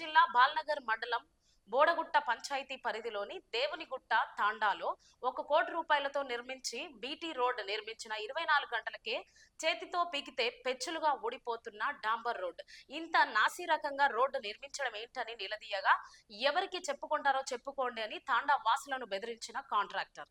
జిల్లా బాల్నగర్ మండలం బోడగుట్ట పంచాయతీ పరిధిలోని దేవునిగుట్ట తాండాలో ఒక కోటి రూపాయలతో నిర్మించి బీటీ రోడ్ నిర్మించిన ఇరవై నాలుగు గంటలకే చేతితో పీకితే పెచ్చులుగా ఊడిపోతున్న డాంబర్ రోడ్. ఇంత నాసి రకంగా రోడ్డు నిర్మించడం ఏంటని నిలదీయగా ఎవరికి చెప్పుకుంటారో చెప్పుకోండి అని తాండా వాసులను బెదిరించిన కాంట్రాక్టర్.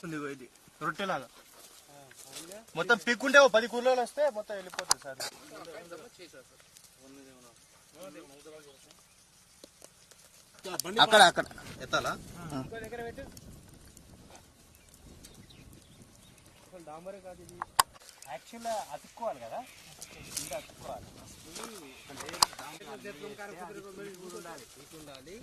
ఉంది ఇగో ఇది రొట్టెలాగా మొత్తం పీక్కుంటే ఓ పది కూరలు వస్తే మొత్తం వెళ్ళిపోతుంది సార్ అక్కడ అక్కడ ఎత్తాలా డాంబరే కాదు ఇది యాక్చువల్గా అతుక్కోవాలి కదా ఇంకా అతుక్కోవాలి ఉండాలి ఉండాలి.